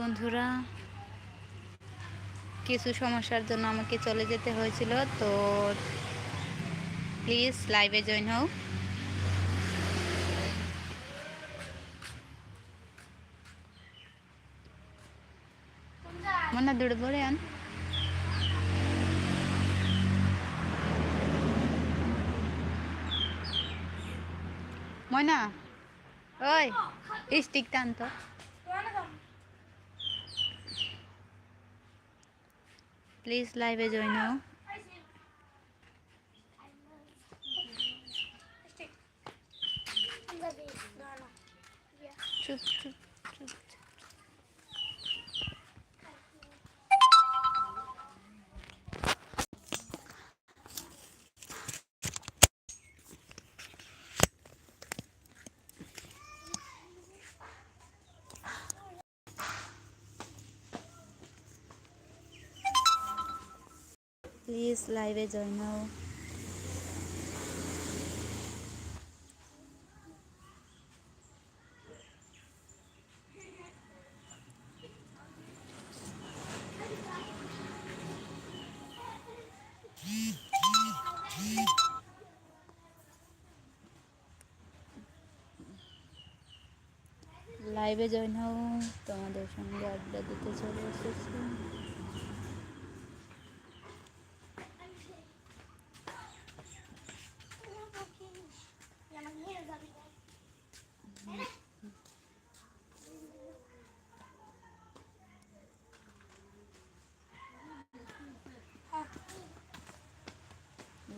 বন্ধুরা, কিছু সমস্যার জন্য আমাকে চলে যেতে হয়েছিল, তো প্লিজ লাইভে জয়েন হও। মনে দূরে পড়ে আন। ময়না ওই স্টিক টান তো প্লিজ লাইভে জয়েন হও চুপ চুপ। প্লিজ লাইভে জয়েন হও লাইভে জয়েন হও তোমাদের সঙ্গে আড্ডা দিতে চলে এসেছি।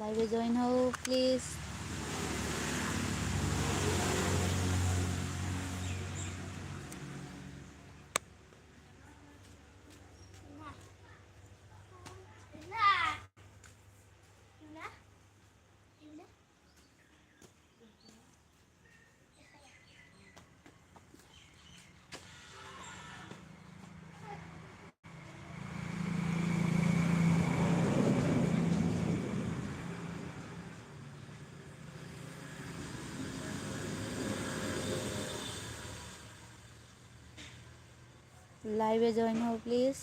লাইভে জয়েন হও প্লিজ লাইভে জয়েন হও প্লিজ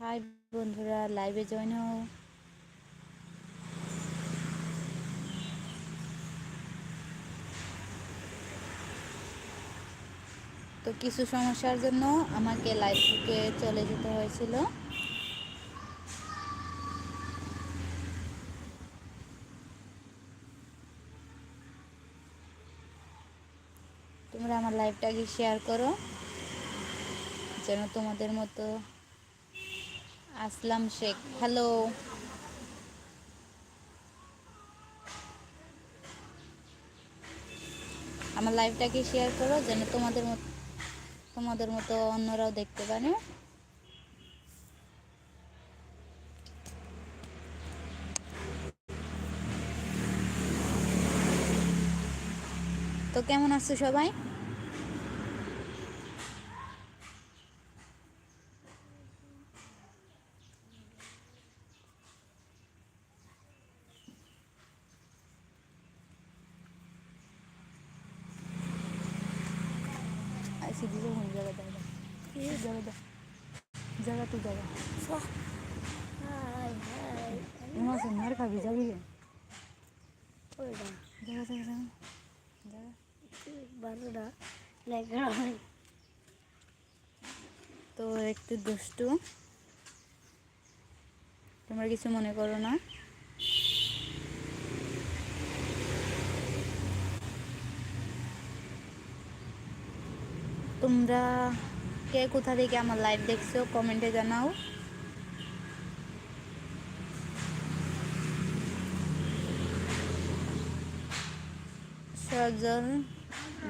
হাই বন্ধুরা লাইভে জয়েন হও। তো কিছু সমস্যার জন্য আমাকে লাইভ থেকে চলে যেতে হয়েছিল তোমরা আমার লাইভটাকে শেয়ার করো। যেন তোমাদের মতো আসলাম শেখ। হ্যালো। আমার লাইভটাকে শেয়ার করো, যেন তোমাদের মতো তোমাদের মতো অন্যরাও দেখতে পারে। তো কেমন আছো সবাই? ऐसे दीजिए हूँ जगह जगह ये जगह जगह जगह तो जगह वहाँ से मार खा भी जाएगी जगह जगह जगह जगह বারোটা লেখা হয় তো একটু দুষ্টু তোমরা কিছু মনে করো না তোমরা কে কোথা থেকে আমার লাইভ দেখছ কমেন্টে জানাও। সজল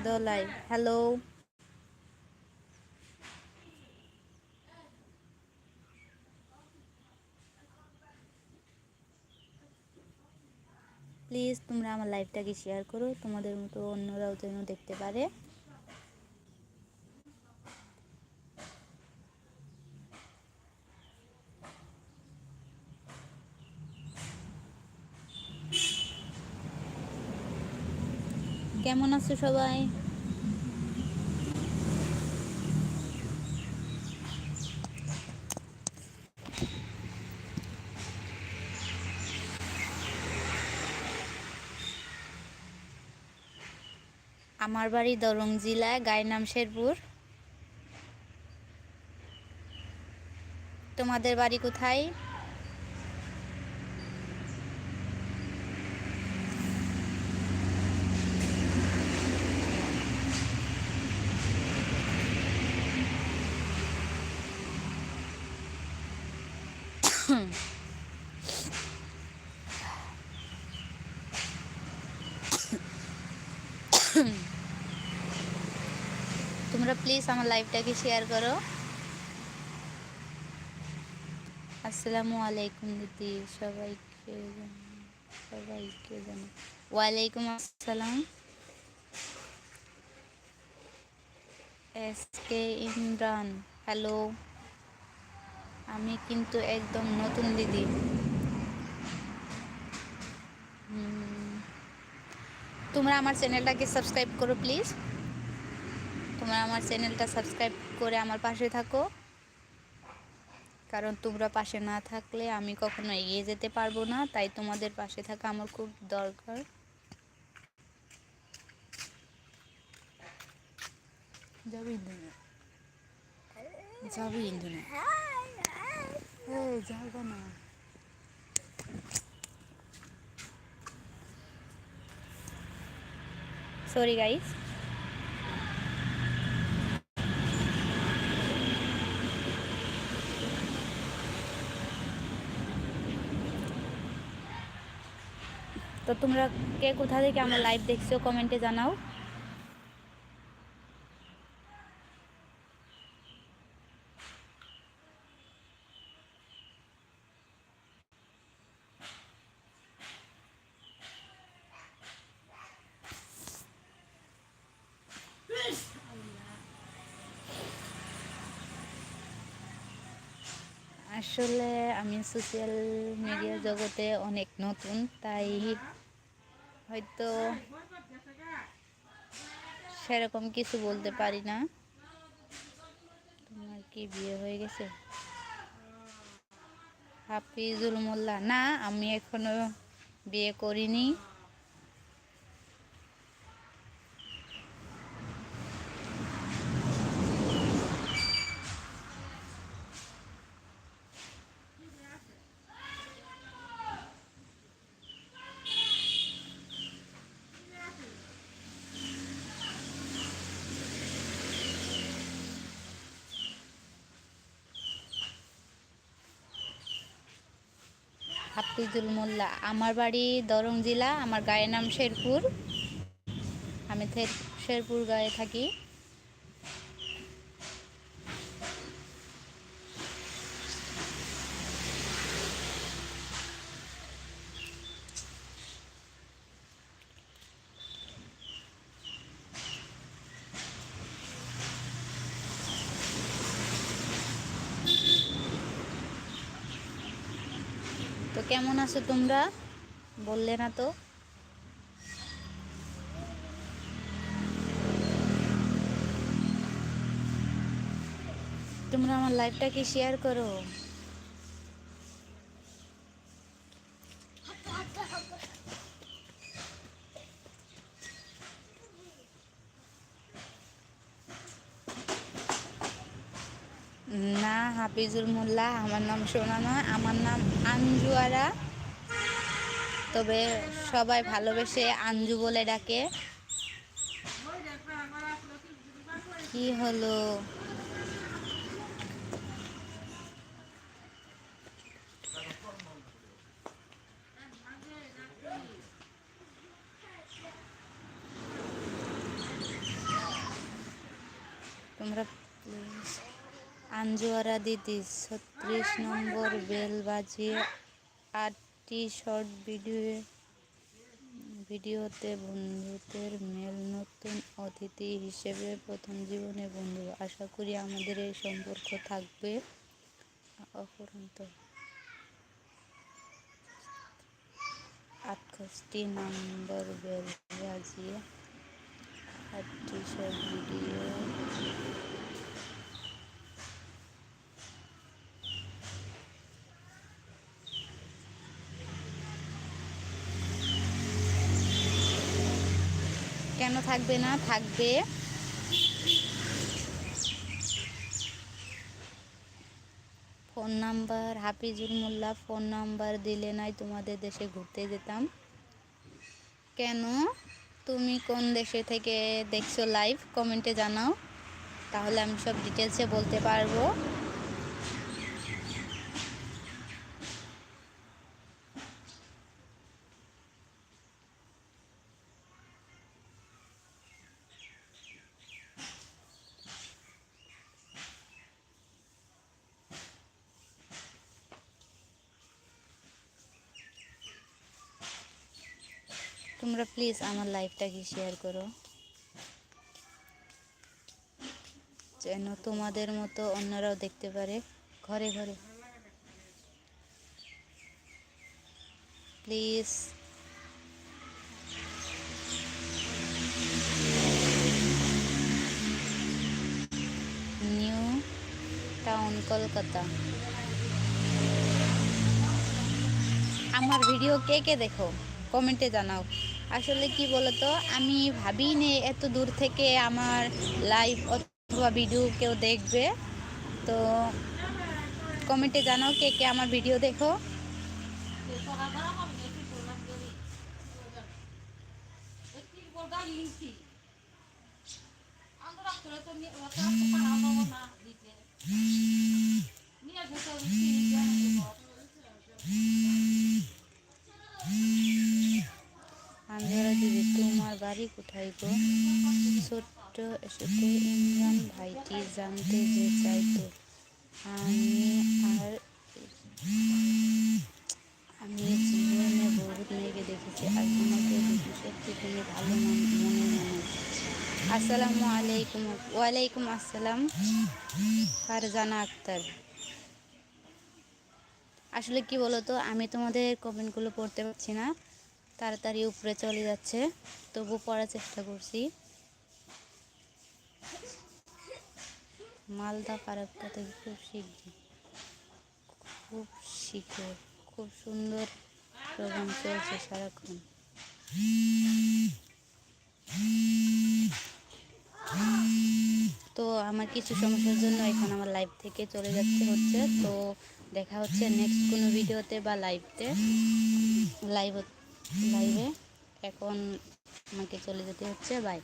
দলাই হ্যালো প্লিজ তোমরা আমার লাইভটাকে শেয়ার করো, তোমাদের মতো অন্যরাও যেন দেখতে পারে। কেমন আছো সবাই? আমার বাড়ি দরং জেলায় গাইনাম শেরপুর। তোমাদের বাড়ি কোথায়? তোমরা প্লিজ আমার লাইভটাকে শেয়ার করো আসসালামু আলাইকুম দিদি সবাইকে জানাই- সবাইকে জানাই ওয়ালাইকুম আসসালাম এস কে ইমরান হ্যালো আমি কিন্তু একদম নতুন দিদি। তোমরা আমার চ্যানেলটাকে সাবস্ক্রাইব করো, প্লিজ। তোমরা আমার চ্যানেলটা সাবস্ক্রাইব করে আমার পাশে থাকো। কারণ তোমরা পাশে না থাকলে আমি কখনো এগিয়ে যেতে পারব না, তাই তোমাদের পাশে থাকা আমার খুব দরকার। যাবি ইন্ধনে যাবি ইন্ধনে এই যাব না। সরি গাইস তো তোমরা কে কোথা থেকে আমার লাইভ দেখছ কমেন্টে জানাও। আসলে আমি সোশ্যাল মিডিয়া জগতে অনেক নতুন, তাই হয়তো সেরকম কিছু বলতে পারি না। তোমার কি বিয়ে হয়ে গেছে? হাফিজুল মোল্লা? না, আমি এখনও বিয়ে করিনি। হাফিজুল মোল্লা। আমার বাড়ি দরং জেলা আমার গায়ের নাম শেরপুর। আমি শেরপুর গায়ে থাকি। কেমন আছো তোমরা? বললে না তো। তোমরা আমার লাইভটাকে শেয়ার করো না হাফিজুল মোল্লা, আমার নাম সোনা নয় আমার নাম আঞ্জুয়ারা। তবে সবাই ভালোবেসে আঞ্জু বলে ডাকে। কি হলো তোমরা প্লিজ আঞ্জুয়ারা দিদি, ছত্রিশ নম্বর বেল বাজিয়ে আটটি শর্ট ভিডিও, ভিডিওতে বন্ধুত্বের মেল নতুন অতিথি হিসেবে প্রথম জীবনে বন্ধু। আশা করি আমাদের এই সম্পর্ক থাকবে। অপরন্ত আটষট্টি নম্বর বেল বাজিয়ে একটি সব ভিডিও কেন থাকবে না, থাকবে। Phone number Hafizul Molla phone number দিলে নাই তোমাদের দেশে ঘুরতে যেতাম। কেন? তুমি কোন দেশে থেকে দেখছ লাইভ কমেন্টে জানাও। তাহলে আমি সব ডিটেলসে বলতে পারব। তোমরা প্লিজ আমার লাইভটাকে শেয়ার করো। যেন তোমাদের মতো অন্যরাও দেখতে পারে। ঘরে ঘরে। প্লিজ নিউ টাউন কলকাতা। আমার ভিডিও কে কে দেখো? কমেন্টে জানাও। আসলে কি বলতো, আমি ভাবি নে এত দূর থেকে আমার লাইভ অথবা ভিডিও কেউ দেখবে। তো কমেন্টে জানাও কে কে আমার ভিডিও দেখো দিদি তোমার বাড়ি কোথায় গো ছোট্ট এসেতে ইমরান ভাইটি জানতে যে চাইতো আমি আর আমি জীবনে বহুত মেয়েকে দেখেছি আর তোমাকে দেখি সত্যি তুমি ভালো মন- মনে আসসালামু আলাইকুম, ওয়ালাইকুম আসসালাম, ফারজানা আক্তার। আসলে কি বলতো, আমি তোমাদের কমেন্টগুলো পড়তে পারছি না। তাড়াতাড়ি উপরে চলে যাচ্ছে। তবু পড়ার চেষ্টা করছি। মালদা পারাক্কা থেকে খুব শিখি খুব শিখে, খুব সুন্দর প্রোগ্রাম চলছে সারাক্ষণ। তো আমার কিছু সমস্যার জন্য এখন আমার লাইভ থেকে চলে যাচ্ছে হচ্ছে। তো দেখা হচ্ছে নেক্সট কোনো ভিডিওতে বা লাইভতে লাইভ লাইভে এখন আমাকে চলে যেতে হচ্ছে বাই